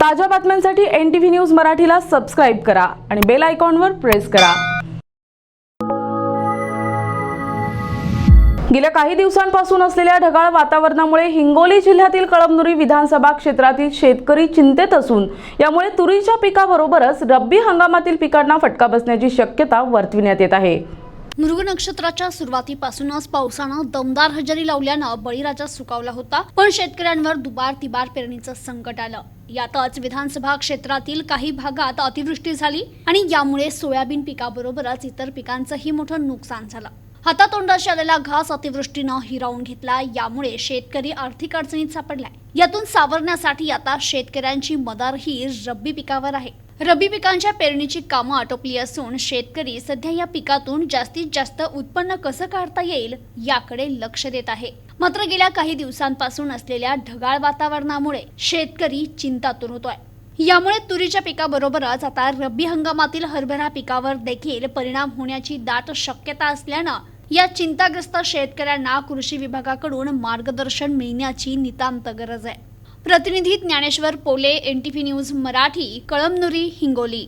ताज्या बातम्यांसाठी N T V news मराठीला सबस्क्राईब करा आणि बेल आयकॉनवर प्रेस करा. गेल्या काही दिवसांपासून असलेल्या ढगाळ वातावरणामुळे हिंगोली जिल्ह्यातील कळमनुरी विधानसभा क्षेत्रातील शेतकरी चिंतेत असून यामुळे तुरीच्या पिकाबरोबरच रब्बी हंगामातील पिकांना फटका बसण्याची शक्यता वर्तविण्यात येत आहे. मृग नक्षत्राच्या सुरुवातीपासूनच पावसानं दमदार हजेरी लावल्यानं बळीराजा सुकावला होता पण शेतकऱ्यांवर दुबार तिबार पेरणीचं संकट आलं. यातच विधानसभा क्षेत्रातील काही भागात अतिवृष्टी झाली आणि यामुळे सोयाबीन पिकाबरोबरच इतर पिकांचंही मोठं नुकसान झालं. हातातोंडाशी आलेला घास अतिवृष्टीनं हिरावून घेतला. यामुळे शेतकरी आर्थिक अडचणीत सापडलाय. यातून सावरण्यासाठी आता शेतकऱ्यांची मदारही रब्बी पिकावर आहे. रब्बी पिकांच्या पेरणीची कामं आटोपली असून शेतकरी सध्या या पिकातून जास्तीत जास्त उत्पन्न कसं काढता येईल याकडे लक्ष देत आहे. मात्र गेल्या काही दिवसांपासून असलेल्या ढगाळ वातावरणामुळे शेतकरी चिंतातून होतोय. यामुळे तुरीच्या पिकाबरोबरच आता रब्बी हंगामातील हरभरा पिकावर देखील परिणाम होण्याची दाट शक्यता असल्यानं या चिंताग्रस्त शेतकऱ्यांना कृषी विभागाकडून मार्गदर्शन मिळण्याची नितांत गरज आहे. प्रतिनिधी Dnyaneshwar Pole N T news Marathi Kalamnuri Hingoli.